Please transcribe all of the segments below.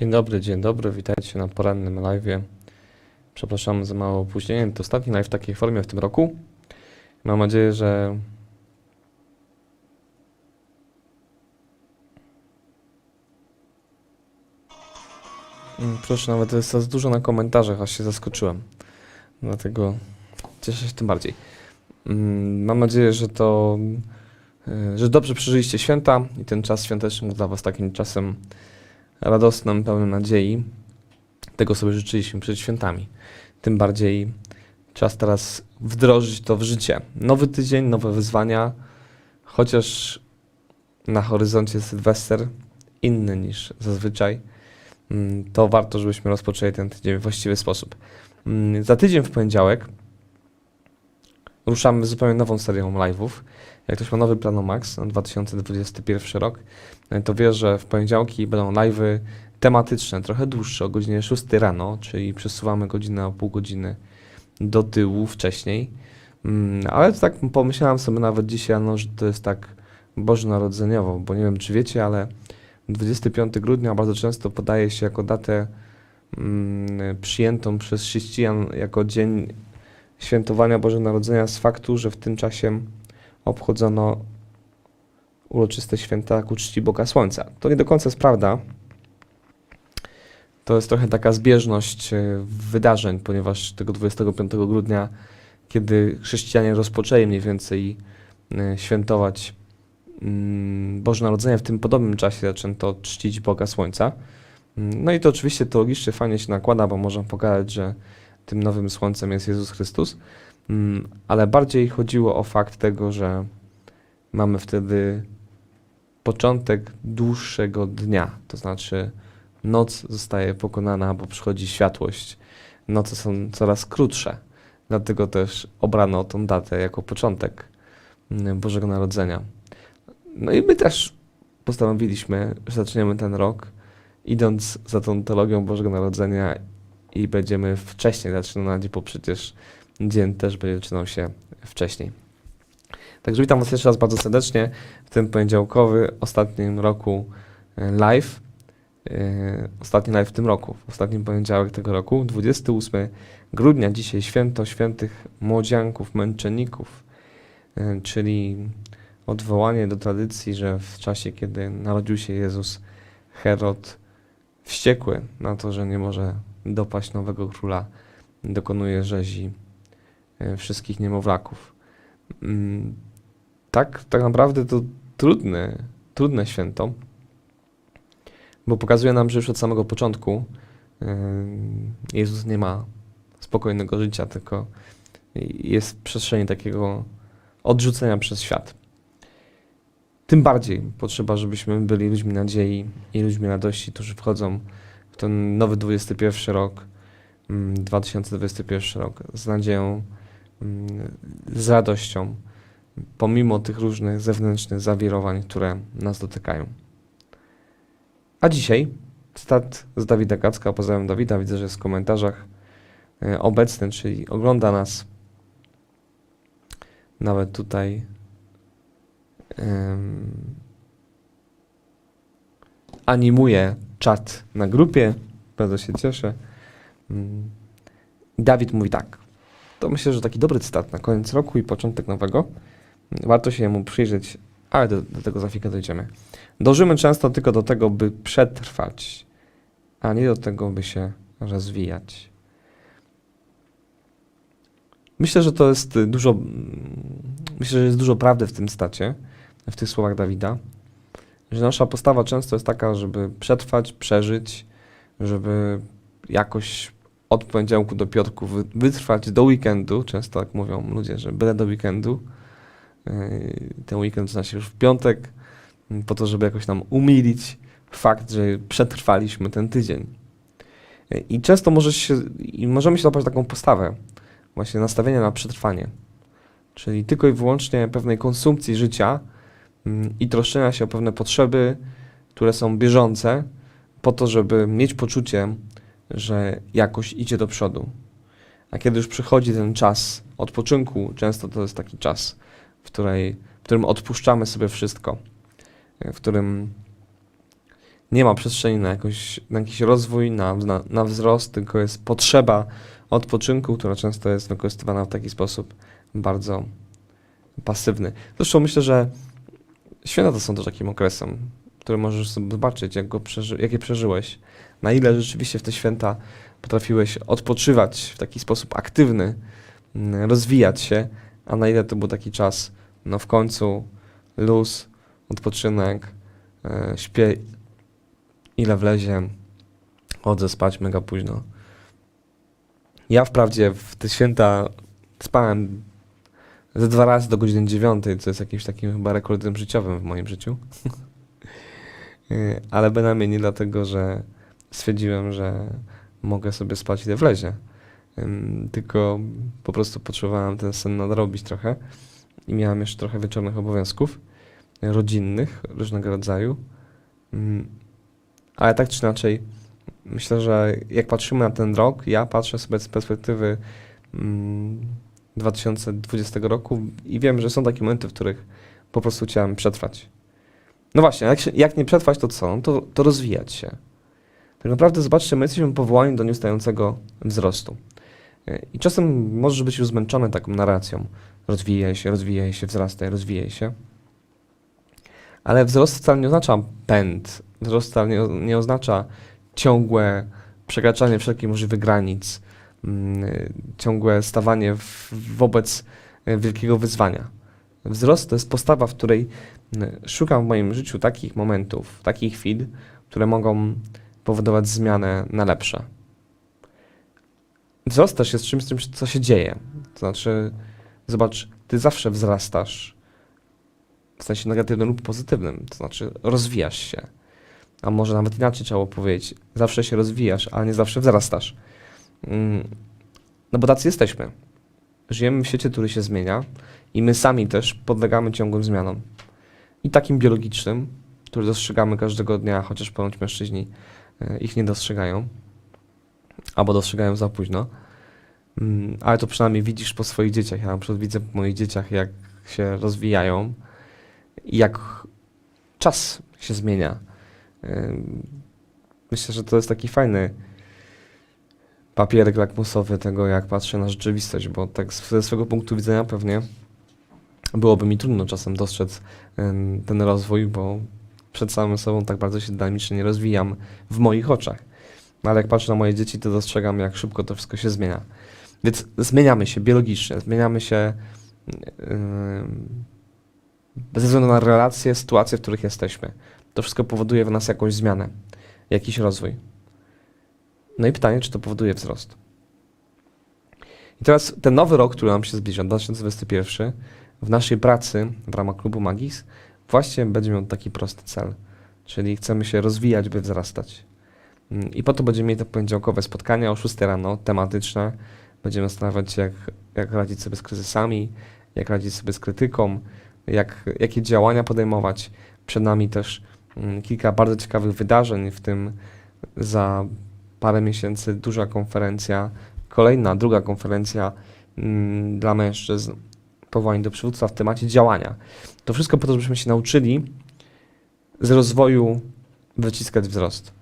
Dzień dobry, dzień dobry, witajcie na porannym live'ie. Przepraszam za małe opóźnienie, to ostatni live w takiej formie w tym roku. Mam nadzieję, że Mm, Proszę, nawet jest za dużo na komentarzach, aż się zaskoczyłem. Dlatego cieszę się tym bardziej. Mm, Mam nadzieję, że to, y, że dobrze przeżyliście święta i ten czas świąteczny był dla Was takim czasem radosnym, pełnym nadziei. Tego sobie życzyliśmy przed świętami. Tym bardziej czas teraz wdrożyć to w życie. Nowy tydzień, nowe wyzwania, chociaż na horyzoncie Sylwester inny niż zazwyczaj, mm, to warto, żebyśmy rozpoczęli ten tydzień w właściwy sposób. Mm, Za tydzień w poniedziałek ruszamy z zupełnie nową serią live'ów. Jak ktoś ma nowy plan Max na 2021 rok, e, to wie, że w poniedziałki będą live'y tematyczne, trochę dłuższe, o godzinie 6 rano, czyli przesuwamy godzinę o pół godziny do tyłu wcześniej. Mm, Ale tak pomyślałem sobie nawet dzisiaj rano, że to jest tak bożonarodzeniowo, bo nie wiem czy wiecie, ale 25 grudnia bardzo często podaje się jako datę mm, przyjętą przez chrześcijan jako dzień świętowania Bożego Narodzenia z faktu, że w tym czasie obchodzono uroczyste święta ku czci Boga Słońca. To nie do końca jest prawda. To jest trochę taka zbieżność e, wydarzeń, ponieważ tego 25 grudnia, kiedy chrześcijanie rozpoczęli mniej więcej e, świętować mm, Boże Narodzenie, w tym podobnym czasie zaczęto czcić Boga Słońca. Mm, No i to oczywiście teologicznie fajnie się nakłada, bo można pokazać, że tym nowym słońcem jest Jezus Chrystus, Mm, ale bardziej chodziło o fakt tego, że mamy wtedy początek dłuższego dnia, to znaczy noc zostaje pokonana, bo przychodzi światłość. Noce są coraz krótsze, dlatego też obrano tą datę jako początek mm, Bożego Narodzenia. No i my też postanowiliśmy, że zaczniemy ten rok idąc za tą teologią Bożego Narodzenia i będziemy wcześniej zaczynać, bo przecież dzień też będzie zaczynał się wcześniej. Także witam Was jeszcze raz bardzo serdecznie w tym poniedziałkowy, ostatnim roku e, live. E, Ostatni live w tym roku, w ostatnim poniedziałek tego roku, 28 grudnia, dzisiaj święto świętych młodzianków, męczenników, e, czyli odwołanie do tradycji, że w czasie, kiedy narodził się Jezus, Herod wściekły na to, że nie może dopaść nowego króla, dokonuje rzezi e, wszystkich niemowlaków. Mm, Tak, tak naprawdę to trudne, trudne święto, bo pokazuje nam, że już od samego początku e, Jezus nie ma spokojnego życia, tylko jest w przestrzeni takiego odrzucenia przez świat. Tym bardziej potrzeba, żebyśmy byli ludźmi nadziei i ludźmi radości, którzy wchodzą ten nowy 21 rok, mm, 2021 rok z nadzieją, mm, z radością, pomimo tych różnych zewnętrznych zawirowań, które nas dotykają. A dzisiaj cytat z Dawida Gacka, pozdrawiam Dawida, widzę, że jest w komentarzach e, obecny, czyli ogląda nas. Nawet tutaj animuje czat na grupie. Bardzo się cieszę. Mm. Dawid mówi tak. To myślę, że taki dobry cytat na koniec roku i początek nowego. Warto się mu przyjrzeć, ale do, do tego za chwilkę dojdziemy. Dążymy często tylko do tego, by przetrwać, a nie do tego, by się rozwijać. Myślę, że to jest dużo. Myślę, że jest dużo prawdy w tym stacie, w tych słowach Dawida. Że nasza postawa często jest taka, żeby przetrwać, przeżyć, żeby jakoś od poniedziałku do piątku wy- wytrwać do weekendu. Często tak mówią ludzie, że byle do weekendu. Yy, Ten weekend zaczyna się już w piątek, yy, po to, żeby jakoś nam umilić fakt, że przetrwaliśmy ten tydzień. Yy, I często może się, i możemy się złapać taką postawę, właśnie nastawienia na przetrwanie. Czyli tylko i wyłącznie pewnej konsumpcji życia i troszczenia się o pewne potrzeby, które są bieżące, po to, żeby mieć poczucie, że jakoś idzie do przodu. A kiedy już przychodzi ten czas odpoczynku, często to jest taki czas, w, której, w którym odpuszczamy sobie wszystko, w którym nie ma przestrzeni na, jakoś, na jakiś rozwój, na, na, na wzrost, tylko jest potrzeba odpoczynku, która często jest wykorzystywana w taki sposób bardzo pasywny. Zresztą myślę, że święta są też takim okresem, który możesz sobie zobaczyć, jak, go przeży- jak je przeżyłeś, na ile rzeczywiście w te święta potrafiłeś odpoczywać w taki sposób aktywny, mm, rozwijać się, a na ile to był taki czas, no w końcu luz, odpoczynek, e, śpię ile wlezie, chodzę spać mega późno. Ja wprawdzie w te święta spałem ze dwa razy do godziny dziewiątej, co jest jakimś takim chyba rekordem życiowym w moim życiu. Y, Ale bynajmniej nie dlatego, że stwierdziłem, że mogę sobie spać ile wlezie. Tylko po prostu potrzebowałem ten sen nadrobić trochę i miałem jeszcze trochę wieczornych obowiązków y, rodzinnych różnego rodzaju. Ale tak czy inaczej, myślę, że jak patrzymy na ten rok, ja patrzę sobie z perspektywy 2020 roku i wiem, że są takie momenty, w których po prostu chciałem przetrwać. No właśnie, jak, się, jak nie przetrwać, to co? To, to rozwijać się. Tak naprawdę zobaczcie, my jesteśmy powołani do nieustającego wzrostu. I czasem możesz być już zmęczony taką narracją. Rozwijaj się, rozwijaj się, wzrastaj, rozwijaj się. Ale wzrost wcale nie oznacza pęd. Wzrost wcale nie, nie oznacza ciągłe przekraczanie wszelkich możliwych granic, ciągłe stawanie w, wobec y, wielkiego wyzwania. Wzrost to jest postawa, w której y, szukam w moim życiu takich momentów, takich chwil, które mogą powodować zmianę na lepsze. Wzrost też jest czymś, czymś, co się dzieje. To znaczy, zobacz, ty zawsze wzrastasz w sensie negatywnym lub pozytywnym, to znaczy rozwijasz się. A może nawet inaczej trzeba powiedzieć, zawsze się rozwijasz, ale nie zawsze wzrastasz. Mm, No bo tacy jesteśmy. Żyjemy w świecie, który się zmienia i my sami też podlegamy ciągłym zmianom. I takim biologicznym, który dostrzegamy każdego dnia, chociaż ponoć mężczyźni e, ich nie dostrzegają, albo dostrzegają za późno. Mm, Ale to przynajmniej widzisz po swoich dzieciach. Ja na przykład widzę po moich dzieciach, jak się rozwijają i jak czas się zmienia. Myślę, że to jest taki fajny papierek lakmusowy tego, jak patrzę na rzeczywistość, bo tak ze swego punktu widzenia pewnie byłoby mi trudno czasem dostrzec ten rozwój, bo przed samym sobą tak bardzo się dynamicznie nie rozwijam w moich oczach. Ale jak patrzę na moje dzieci, to dostrzegam, jak szybko to wszystko się zmienia. Więc zmieniamy się biologicznie, zmieniamy się ym, bez względu na relacje, sytuacje, w których jesteśmy. To wszystko powoduje w nas jakąś zmianę, jakiś rozwój. No i pytanie, czy to powoduje wzrost. I teraz ten nowy rok, który nam się zbliża, 2021, w naszej pracy w ramach klubu Magis, właśnie będzie miał taki prosty cel. Czyli chcemy się rozwijać, by wzrastać. I po to będziemy mieli te poniedziałkowe spotkania o 6 rano, tematyczne. Będziemy zastanawiać się, jak, jak radzić sobie z kryzysami, jak radzić sobie z krytyką, jak, jakie działania podejmować. Przed nami też mm, kilka bardzo ciekawych wydarzeń, w tym za parę miesięcy duża konferencja, kolejna, druga konferencja mm, dla mężczyzn, powołań do przywództwa w temacie działania. To wszystko po to, żebyśmy się nauczyli z rozwoju wyciskać wzrost.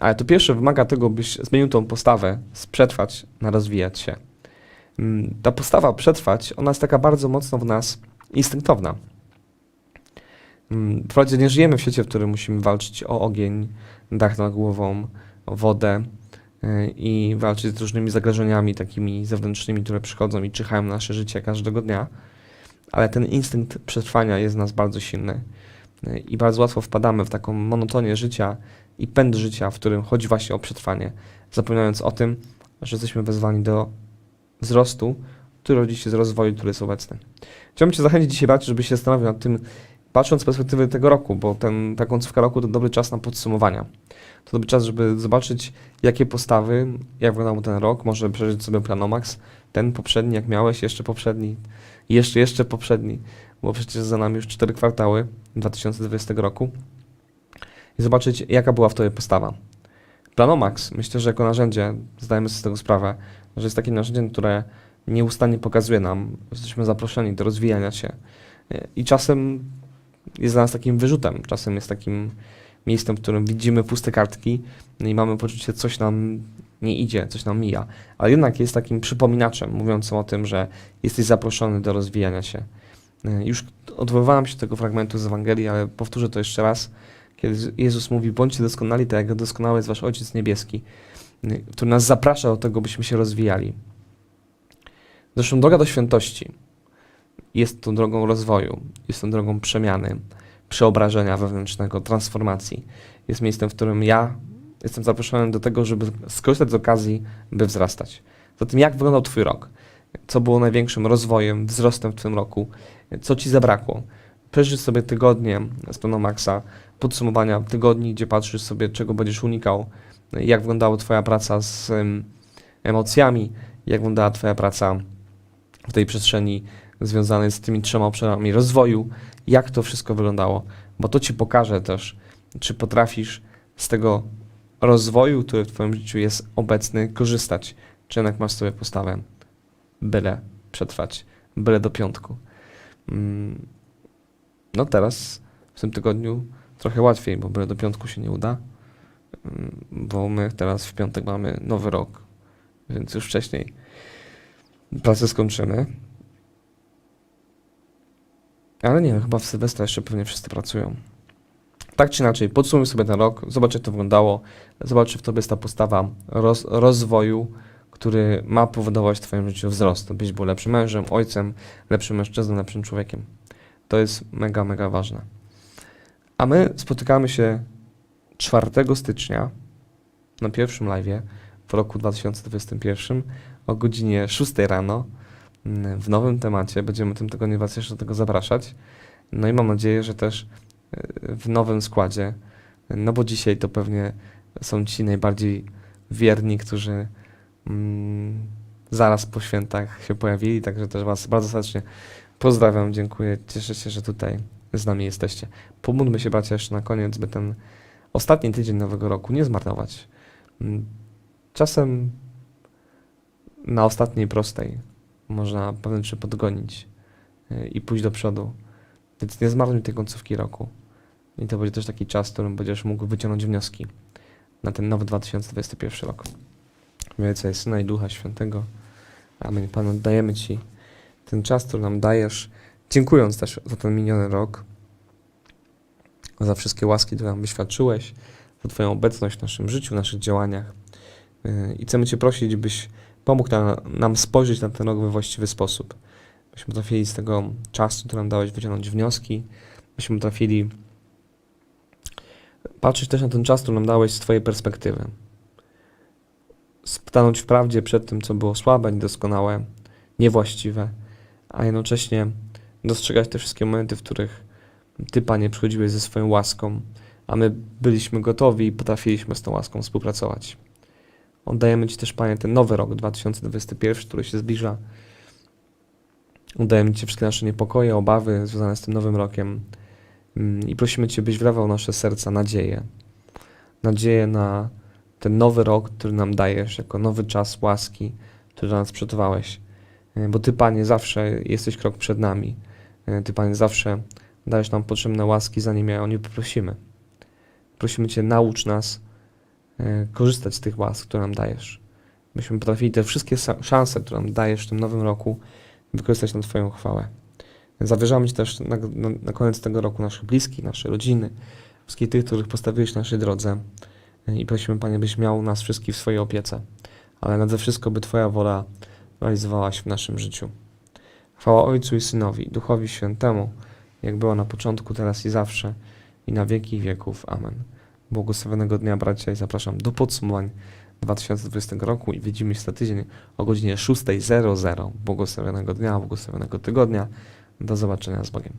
Ale to pierwsze wymaga tego, byś zmienił tą postawę z przetrwać na rozwijać się. Mm, Ta postawa przetrwać, ona jest taka bardzo mocno w nas instynktowna. Mm, Wprawdzie nie żyjemy w świecie, w którym musimy walczyć o ogień, dach nad głową, wodę y, i walczyć z różnymi zagrożeniami takimi zewnętrznymi, które przychodzą i czyhają na nasze życie każdego dnia, ale ten instynkt przetrwania jest w nas bardzo silny y, i bardzo łatwo wpadamy w taką monotonię życia i pęd życia, w którym chodzi właśnie o przetrwanie, zapominając o tym, że jesteśmy wezwani do wzrostu, który rodzi się z rozwoju, który jest obecny. Chciałbym Cię zachęcić dzisiaj bardzo, żebyś się zastanowił nad tym, patrząc z perspektywy tego roku, bo ten, ta końcówka roku to dobry czas na podsumowania. To dobry czas, żeby zobaczyć, jakie postawy, jak wyglądał ten rok, może przeżyć sobie Planomax, ten poprzedni, jak miałeś, jeszcze poprzedni, jeszcze, jeszcze poprzedni, bo przecież za nami już cztery kwartały 2020 roku i zobaczyć, jaka była w tobie postawa. Planomax, myślę, że jako narzędzie, zdajemy sobie z tego sprawę, że jest takim narzędziem, które nieustannie pokazuje nam, że jesteśmy zaproszeni do rozwijania się. I czasem jest dla nas takim wyrzutem, czasem jest takim miejscem, w którym widzimy puste kartki i mamy poczucie, coś nam nie idzie, coś nam mija, ale jednak jest takim przypominaczem mówiącym o tym, że jesteś zaproszony do rozwijania się. Y, Już odwoływałem się do tego fragmentu z Ewangelii, ale powtórzę to jeszcze raz. Kiedy Jezus mówi, bądźcie doskonali, tak jak doskonały jest wasz Ojciec Niebieski, y, który nas zaprasza do tego, byśmy się rozwijali. Zresztą droga do świętości jest tą drogą rozwoju, jest tą drogą przemiany, przeobrażenia wewnętrznego, transformacji. Jest miejscem, w którym ja jestem zaproszony do tego, żeby skorzystać z okazji, by wzrastać. Zatem jak wyglądał Twój rok? Co było największym rozwojem, wzrostem w Twoim roku? Co Ci zabrakło? Przeżyć sobie tygodnie z pełną maksa, podsumowania tygodni, gdzie patrzysz sobie, czego będziesz unikał, jak wyglądała Twoja praca z em, emocjami, jak wyglądała Twoja praca w tej przestrzeni związanej z tymi trzema obszarami rozwoju, jak to wszystko wyglądało, bo to Ci pokaże też, czy potrafisz z tego rozwoju, który w Twoim życiu jest obecny, korzystać, czy jednak masz sobie postawę byle przetrwać, byle do piątku. Mm, No teraz, w tym tygodniu trochę łatwiej, bo byle do piątku się nie uda, mm, bo my teraz w piątek mamy nowy rok, więc już wcześniej pracę skończymy. Ale nie, chyba w Sylwestra jeszcze pewnie wszyscy pracują. Tak czy inaczej, podsumuj sobie ten rok, zobacz jak to wyglądało, zobacz czy w tobie jest ta postawa roz, rozwoju, który ma powodować w twoim życiu wzrost, byś był lepszym mężem, ojcem, lepszym mężczyzną, lepszym człowiekiem. To jest mega, mega ważne. A my spotykamy się 4 stycznia na pierwszym live'ie w roku 2021 o godzinie 6 rano w nowym temacie. Będziemy tym tygodniu Was jeszcze do tego zapraszać. No i mam nadzieję, że też y, w nowym składzie, no bo dzisiaj to pewnie są ci najbardziej wierni, którzy mm, zaraz po świętach się pojawili, także też Was bardzo serdecznie pozdrawiam, dziękuję, cieszę się, że tutaj z nami jesteście. Pomódlmy się, bracia, jeszcze na koniec, by ten ostatni tydzień nowego roku nie zmarnować. Mm, Czasem na ostatniej prostej można pewne rzeczy podgonić y, i pójść do przodu. Więc nie zmarnuj tej końcówki roku. I to będzie też taki czas, w którym będziesz mógł wyciągnąć wnioski na ten nowy 2021 rok. W imię Ojca i Syna i Ducha Świętego. Amen. Panu, oddajemy Ci ten czas, który nam dajesz, dziękując też za ten miniony rok, za wszystkie łaski, które nam wyświadczyłeś, za Twoją obecność w naszym życiu, w naszych działaniach. Yy, I chcemy Cię prosić, byś pomógł nam, spojrzeć na ten rok we właściwy sposób. Byśmy potrafili z tego czasu, który nam dałeś, wyciągnąć wnioski, byśmy potrafili patrzeć też na ten czas, który nam dałeś z Twojej perspektywy. Stanąć w prawdzie przed tym, co było słabe, niedoskonałe, niewłaściwe, a jednocześnie dostrzegać te wszystkie momenty, w których Ty, Panie, przychodziłeś ze swoją łaską, a my byliśmy gotowi i potrafiliśmy z tą łaską współpracować. Oddajemy Ci też, Panie, ten nowy rok 2021, który się zbliża. Oddajemy Ci wszystkie nasze niepokoje, obawy związane z tym nowym rokiem Mm, i prosimy Cię, byś wlewał nasze serca nadzieję. Nadzieję na ten nowy rok, który nam dajesz, jako nowy czas łaski, który dla nas przygotowałeś. E, Bo Ty, Panie, zawsze jesteś krok przed nami. E, Ty, Panie, zawsze dajesz nam potrzebne łaski, zanim je o nie poprosimy. Prosimy Cię, naucz nas korzystać z tych łask, które nam dajesz. Byśmy potrafili te wszystkie szanse, które nam dajesz w tym nowym roku, wykorzystać na Twoją chwałę. Zawierzamy Ci też na, na, na koniec tego roku naszych bliskich, nasze rodziny, wszystkich tych, których postawiłeś na naszej drodze. I prosimy, Panie, byś miał nas wszystkich w swojej opiece, ale nade wszystko, by Twoja wola realizowała się w naszym życiu. Chwała Ojcu i Synowi, Duchowi Świętemu, jak było na początku, teraz i zawsze, i na wieki wieków. Amen. Błogosławionego dnia, bracia, i zapraszam do podsumowań 2020 roku i widzimy się za tydzień o godzinie 6.00. Błogosławionego dnia, błogosławionego tygodnia. Do zobaczenia z Bogiem.